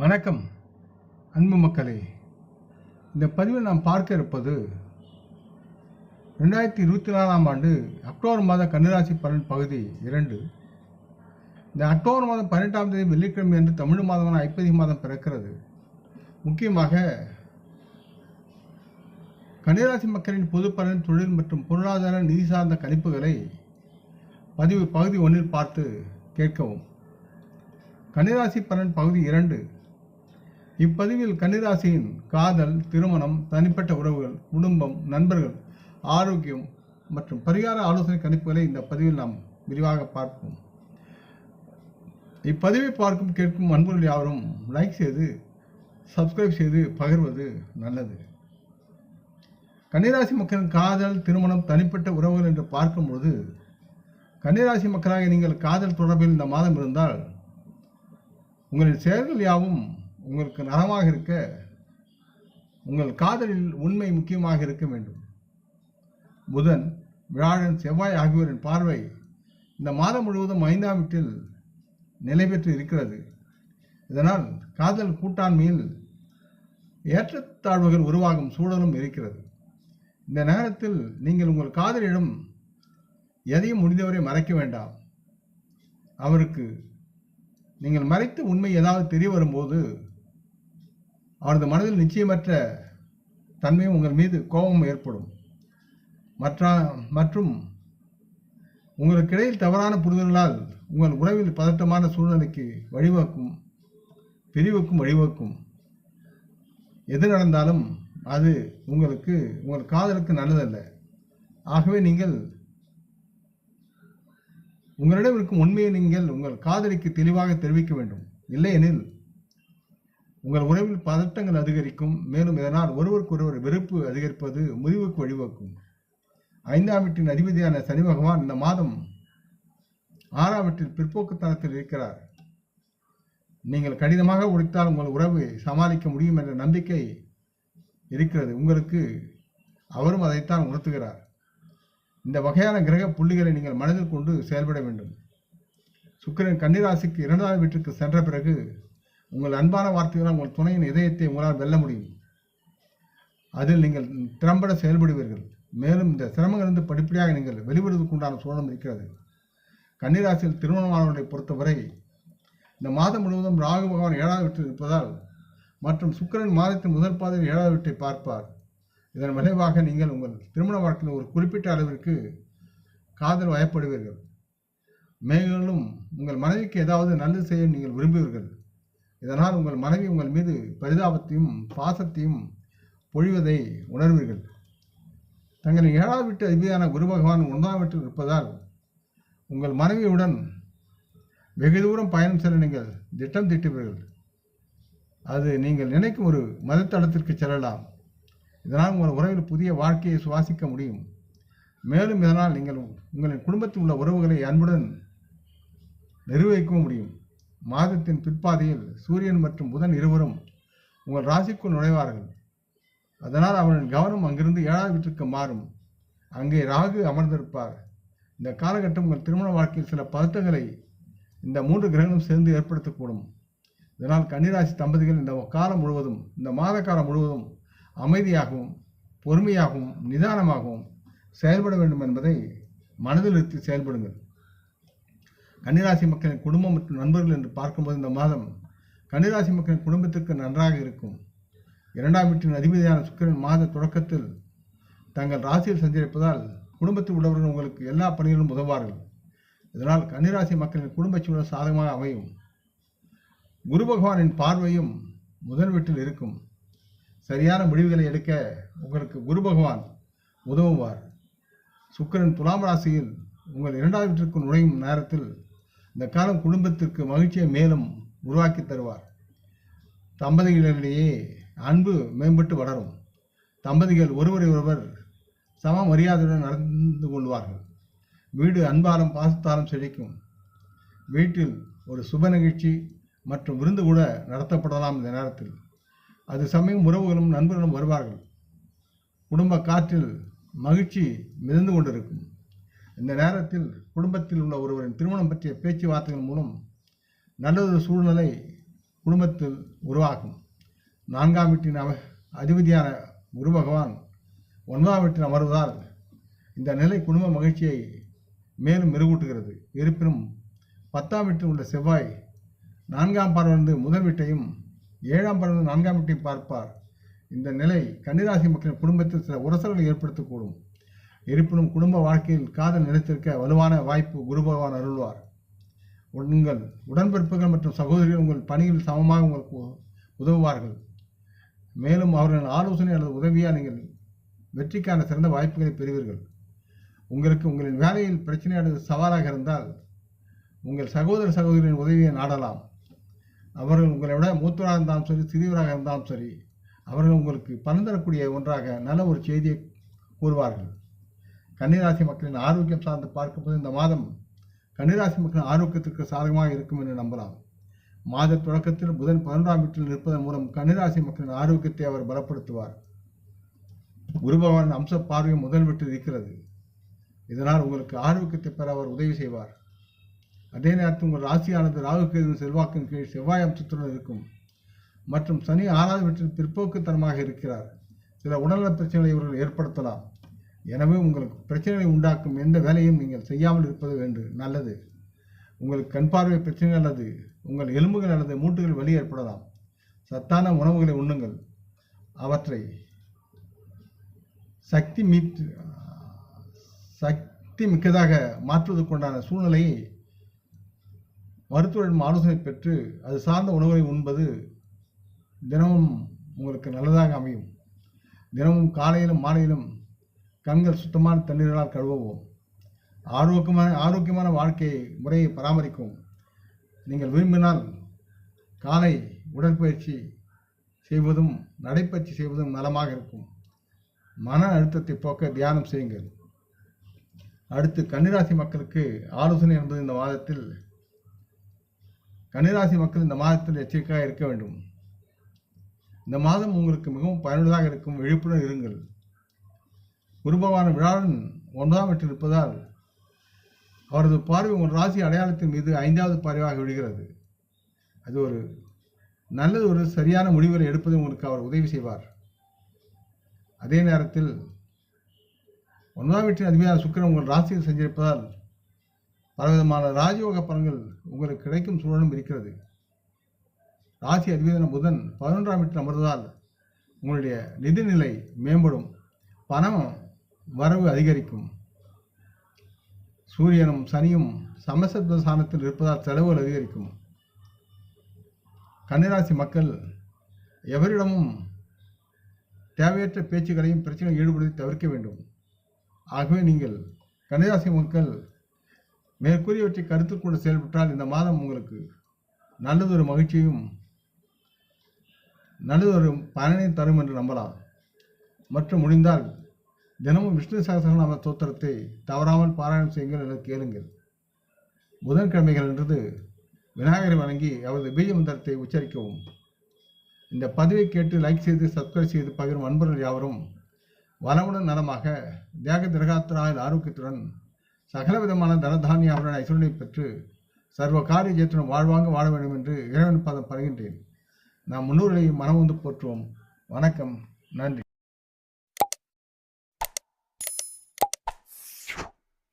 வணக்கம் அன்பு மக்களே. இந்த பதிவில் நாம் பார்க்க இருப்பது ரெண்டாயிரத்தி இருபத்தி நாலாம் ஆண்டு அக்டோபர் மாத கன்னிராசி பலன் பகுதி இரண்டு. இந்த அக்டோபர் மாதம் பன்னெண்டாம் தேதி வெள்ளிக்கிழமை என்று தமிழ் மாதமான ஐப்பதி மாதம் பிறக்கிறது. முக்கியமாக கன்னிராசி மக்களின் பொது பலன் தொழில் மற்றும் பொருளாதார நிதி சார்ந்த கணிப்புகளை பதிவு பகுதி ஒன்றில் பார்த்து கேட்கவும். கன்னிராசி பலன் பகுதி இரண்டு. இப்பதிவில் கன்னிராசியின் காதல் திருமணம் தனிப்பட்ட உறவுகள் குடும்பம் நண்பர்கள் ஆரோக்கியம் மற்றும் பரிகார ஆலோசனை கணிப்புகளை இந்த பதிவில் நாம் விரிவாக பார்ப்போம். இப்பதிவை பார்க்கும் கேட்கும் அன்பர்கள் யாவரும் லைக் செய்து சப்ஸ்கிரைப் செய்து பகிர்வது நல்லது. கன்னிராசி மக்களின் காதல் திருமணம் தனிப்பட்ட உறவுகள் என்று பார்க்கும்போது கன்னிராசி மக்களாக நீங்கள் காதல் தொடர்பில் இந்த மாதம் இருந்தால் உங்களின் செயல்கள் யாவும் உங்களுக்கு நலமாக இருக்க உங்கள் காதலில் உண்மை முக்கியமாக இருக்க வேண்டும். புதன் வியாழன் செவ்வாய் ஆகியோரின் பார்வை இந்த மாதம் முழுவதும் ஐந்தாம் வீட்டில் நிலை பெற்று இருக்கிறது. இதனால் காதல் கூட்டாண்மையில் ஏற்றத்தாழ்வுகள் உருவாகும் சூழலும் இருக்கிறது. இந்த நேரத்தில் நீங்கள் உங்கள் காதலிடம் எதையும் முடிந்தவரை மறைக்க வேண்டாம். அவருக்கு நீங்கள் மறைத்த உண்மை ஏதாவது தெரிய வரும்போது அவரது மனதில் நிச்சயமற்ற தன்மையும் உங்கள் மீது கோபமும் ஏற்படும். மற்ற மற்றும் உங்களுக்கிடையில் தவறான புரிதல்களால் உங்கள் உறவில் பதட்டமான சூழ்நிலைக்கு வழிவகுக்கும் பிரிவுக்கும் வழிவகுக்கும். எது நடந்தாலும் அது உங்களுக்கு உங்கள் காதலுக்கு நல்லதல்ல. ஆகவே நீங்கள் உங்களிடம் இருக்கும் உண்மையை நீங்கள் உங்கள் காதலிக்கு தெளிவாக தெரிவிக்க வேண்டும். இல்லையெனில் உங்கள் உறவில் பதட்டங்கள் அதிகரிக்கும் மேலும் இதனால் ஒருவருக்கொருவர் வெறுப்பு அதிகரிப்பது முறிவுக்கு வழிவகுக்கும். ஐந்தாம் வீட்டின் அதிபதியான சனி பகவான் இந்த மாதம் ஆறாம் வீட்டில் பிற்போக்குத்தனத்தில் இருக்கிறார். நீங்கள் கடினமாக உழைத்தால் உங்கள் உறவை சமாளிக்க முடியும் என்ற நம்பிக்கை இருக்கிறது. உங்களுக்கு அவரும் அதைத்தான் உணர்த்துகிறார். இந்த வகையான கிரக புள்ளிகளை நீங்கள் மனதில் கொண்டு செயல்பட வேண்டும். சுக்கிரன் கன்னிராசிக்கு இரண்டாவது வீட்டிற்கு சென்ற பிறகு உங்கள் அன்பான வார்த்தைகளால் உங்கள் துணையின் இதயத்தை உங்களால் வெல்ல முடியும். அதில் நீங்கள் திறம்பட செயல்படுவீர்கள். மேலும் இந்த சிரமங்களிலிருந்து படிப்படியாக நீங்கள் வெளிவிடுவதற்கு உண்டான சூழலும் இருக்கிறது. கன்னிராசியில் திருமணமானவர்களை பொறுத்தவரை இந்த மாதம் முழுவதும் ராகு பகவான் ஏழாவது வீட்டில் இருப்பதால் மற்றும் சுக்கிரன் மாதத்தின் முதல் பாதையில் ஏழாவது வீட்டை பார்ப்பார். இதன் விளைவாக நீங்கள் உங்கள் திருமண வாழ்க்கையில் ஒரு குறிப்பிட்ட அளவிற்கு காதல் வயப்படுவீர்கள். மேலும் உங்கள் மனைவிக்கு ஏதாவது நல்லது செய்ய நீங்கள் விரும்புவீர்கள். இதனால் உங்கள் மனைவி உங்கள் மீது பரிதாபத்தையும் பாசத்தையும் பொழிவதை உணர்வீர்கள். தங்களின் ஏழாவது வீட்டு அதிபதியான குரு பகவான் ஒன்றாம் வீட்டில் இருப்பதால் உங்கள் மனைவியுடன் வெகு தூரம் பயணம் செல்ல நீங்கள் திட்டம் தீட்டுவீர்கள். அது நீங்கள் நினைக்கும் ஒரு மதத்தளத்திற்கு செல்லலாம். இதனால் உங்கள் உறவில் புதிய வாழ்க்கையை சுவாசிக்க முடியும். மேலும் இதனால் நீங்கள் உங்களின் குடும்பத்தில் உள்ள உறவுகளை அன்புடன் நிர்வகிக்கவும் முடியும். மாதத்தின் பிற்பாதையில் சூரியன் மற்றும் புதன் இருவரும் உங்கள் ராசிக்குள் நுழைவார்கள். அதனால் அவரின் கவனம் அங்கிருந்து ஏழாவது வீட்டிற்கு மாறும். அங்கே ராகு அமர்ந்திருப்பார். இந்த காலகட்டம் உங்கள் திருமண வாழ்க்கையில் சில பதட்டங்களை இந்த மூன்று கிரகங்களும் சேர்ந்து ஏற்படுத்தக்கூடும். இதனால் கன்னிராசி தம்பதிகள் இந்த காலம் முழுவதும் இந்த மாத காலம் முழுவதும் அமைதியாகவும் பொறுமையாகவும் நிதானமாகவும் செயல்பட வேண்டும் என்பதை மனதில் நிறுத்தி செயல்படுங்கள். கன்னிராசி மக்களின் குடும்பம் மற்றும் நண்பர்கள் என்று பார்க்கும்போது இந்த மாதம் கன்னிராசி மக்களின் குடும்பத்திற்கு நன்றாக இருக்கும். இரண்டாம் வீட்டின் அதிபதியான சுக்கிரன் மாத தொடக்கத்தில் தங்கள் ராசியில் சஞ்சரிப்பதால் குடும்பத்தில் உள்ளவர்கள் உங்களுக்கு எல்லா பணிகளிலும் உதவார்கள் இதனால் கன்னிராசி மக்களின் குடும்ப சூழல் சாதகமாக அமையும். குரு பகவானின் பார்வையும் முதல் வீட்டில் இருக்கும். சரியான முடிவுகளை எடுக்க உங்களுக்கு குரு பகவான் உதவுவார். சுக்கிரன் துலாம் ராசியில் உங்கள் இரண்டாவது வீட்டிற்கு நுழையும் நேரத்தில் இந்த காலம் குடும்பத்திற்கு மகிழ்ச்சியை மேலும் உருவாக்கி தருவார். தம்பதிகளிடையே அன்பு மேம்பட்டு வளரும். தம்பதிகள் ஒருவரை ஒருவர் சம மரியாதையுடன் நடந்து கொள்வார்கள். வீடு அன்பாலும் பாசத்தாலும் செழிக்கும். வீட்டில் ஒரு சுப நிகழ்ச்சி மற்றும் விருந்து கூட நடத்தப்படலாம் இந்த நேரத்தில். அது சமயம் உறவுகளும் நண்பர்களும் வருவார்கள். குடும்ப காற்றில் மகிழ்ச்சி மிதந்து கொண்டிருக்கும். இந்த நேரத்தில் குடும்பத்தில் உள்ள ஒருவரின் திருமணம் பற்றிய பேச்சுவார்த்தைகள் மூலம் நல்லதொரு சூழ்நிலை குடும்பத்தில் உருவாகும். நான்காம் வீட்டின் அவ அதிபதியான குரு பகவான் ஒன்பதாம் வீட்டில் அமர்வதால் இந்த நிலை குடும்ப மகிழ்ச்சியை மேலும் மெருகூட்டுகிறது. இருப்பினும் பத்தாம் வீட்டில் உள்ள செவ்வாய் நான்காம் பார்வையிலிருந்து முதல் வீட்டையும் ஏழாம் பார்வையிலிருந்து நான்காம் வீட்டையும் பார்ப்பார். இந்த நிலை கன்னிராசி மக்களின் குடும்பத்தில் சில உரசல்களை ஏற்படுத்தக்கூடும். இருப்பினும் குடும்ப வாழ்க்கையில் காதல் நிலைத்திருக்க வலுவான வாய்ப்பு குரு பகவான் அருள்வார். உங்கள் உடன்பிறப்புகள் மற்றும் சகோதரிகள் உங்கள் பணியில் சமமாக உங்களுக்கு உ- உதவுவார்கள். மேலும் அவர்களின் ஆலோசனை அல்லது உதவியால் நீங்கள் வெற்றிக்கான சிறந்த வாய்ப்புகளை பெறுவீர்கள். உங்களுக்கு உங்களின் வேலையில் பிரச்சனை அல்லது சவாலாக இருந்தால் உங்கள் சகோதர சகோதரியின் உதவியை நாடலாம். அவர்கள் உங்களை விட மூத்தவராக இருந்தாலும் சரி சிறியவராக இருந்தாலும் சரி அவர்கள் உங்களுக்கு பலன் தரக்கூடிய ஒன்றாக நல்ல ஒரு செய்தியை கூறுவார்கள். கன்னிராசி மக்களின் ஆரோக்கியம் சார்ந்து பார்க்கும்போது இந்த மாதம் கன்னிராசி மக்களின் ஆரோக்கியத்திற்கு சாதகமாக இருக்கும் என்று நம்பலாம். மாத தொடக்கத்தில் புதன் பன்னெண்டாம் வீட்டில் நிற்பதன் மூலம் கன்னிராசி மக்களின் ஆரோக்கியத்தை அவர் பலப்படுத்துவார். குரு பகவான் அம்ச பார்வை முதல் விட்டு இருக்கிறது. இதனால் உங்களுக்கு ஆரோக்கியத்தை பெற அவர் உதவி செய்வார். அதே நேரத்தில் உங்கள் ராசியானது ராகு கேதுவின் செல்வாக்கின் கீழ் செவ்வாய் அம்சத்துடன் இருக்கும். மற்றும் சனி ஆறாவது வீட்டில் பிற்போக்குத்தனமாக இருக்கிறார். சில உடல்நல பிரச்சனைகளை இவர்கள் ஏற்படுத்தலாம். எனவே உங்களுக்கு பிரச்சனைகளை உண்டாக்கும் எந்த வேலையும் நீங்கள் செய்யாமல் இருப்பது வேண்டு நல்லது. உங்களுக்கு கண் பார்வை பிரச்சனை அல்லது உங்கள் எலும்புகள் அல்லது மூட்டுகள் வலி ஏற்படலாம். சத்தான உணவுகளை உண்ணுங்கள். அவற்றை சக்தி மீட்டு சக்தி மிக்கதாக மாற்றுவதற்குண்டான சூழ்நிலையை மருத்துவரிடம் ஆலோசனை பெற்று அது சார்ந்த உணவுகளை உண்பது தினமும் உங்களுக்கு நல்லதாக அமையும். தினமும் காலையிலும் மாலையிலும் கண்கள் சுத்தமான தண்ணீர்களால் கழுவவும். ஆரோக்கியமான ஆரோக்கியமான வாழ்க்கை முறையை பராமரிக்கும் நீங்கள் விரும்பினால் காலை உடற்பயிற்சி செய்வதும் நடைப்பயிற்சி செய்வதும் நலமாக இருக்கும். மன அழுத்தத்தை போக்க தியானம் செய்யுங்கள். அடுத்து கன்னிராசி மக்களுக்கு ஆலோசனை என்பது இந்த மாதத்தில் கன்னிராசி மக்கள் இந்த மாதத்தில் எச்சரிக்கையாக இருக்க வேண்டும். இந்த மாதம் உங்களுக்கு மிகவும் பயனுள்ளதாக இருக்கும். விழிப்புடன் இருங்கள். குருபவான விழாவின் ஒன்பதாம் வீட்டில் இருப்பதால் அவரது பார்வை உங்கள் ராசி அடையாளத்தின் மீது ஐந்தாவது பார்வையாக விடுகிறது அது ஒரு நல்லது ஒரு சரியான முடிவுகளை எடுப்பது உங்களுக்கு அவர் உதவி செய்வார். அதே நேரத்தில் ஒன்பதாம் வீட்டின் அதிபதியான சுக்கிரன் உங்கள் ராசியில் செஞ்சிருப்பதால் பலவிதமான ராஜயோக பலன்கள் உங்களுக்கு கிடைக்கும் சூழலும் இருக்கிறது. ராசி அதிபதியான புதன் பதினொன்றாம் வீட்டில் அமர்வதால் உங்களுடைய நிதிநிலை மேம்படும். பணம் வரவு அதிகரிக்கும். சூரியனும் சனியும் சமசத்துவ ஸ்தானத்தில் இருப்பதால் செலவுகள் அதிகரிக்கும். கன்னிராசி மக்கள் எவரிடமும் தேவையற்ற பேச்சுக்களையும் பிரச்சனையில் ஈடுபடுவதை தவிர்க்க வேண்டும். ஆகவே நீங்கள் கன்னிராசி மக்கள் மேற்கூறியவற்றை கருத்தில் கொண்டு செயல்பட்டால் இந்த மாதம் உங்களுக்கு நல்லதொரு மகிழ்ச்சியும் நல்லதொரு பயனையும் தரும் என்று நம்பலாம். மற்றும் முடிந்தால் தினமும் விஷ்ணு சகசரநாம தோத்திரத்தை தவறாமல் பாராயணம் செய்யுங்கள் என கேளுங்கள். புதன்கிழமைகள் என்றது விநாயகரை வணங்கி அவரது பீஜ மந்திரத்தை உச்சரிக்கவும். இந்த பதிவை கேட்டு லைக் செய்து சப்ஸ்கிரைப் செய்து பகிரும் அன்பர்கள் யாவரும் வளமுடன் நலமாக தேக திரகாத்திராயின் ஆரோக்கியத்துடன் சகல விதமான தனதானிய அவருடன் ஐஸ்வரனை பெற்று சர்வ காரிய ஜெயத்துடன் வாழ்வாங்க வாழ வேண்டும் என்று இறைவன் பாதம் பருகின்றேன். நாம் முன்னோர்களை மனம் வந்து போற்றுவோம். வணக்கம். நன்றி.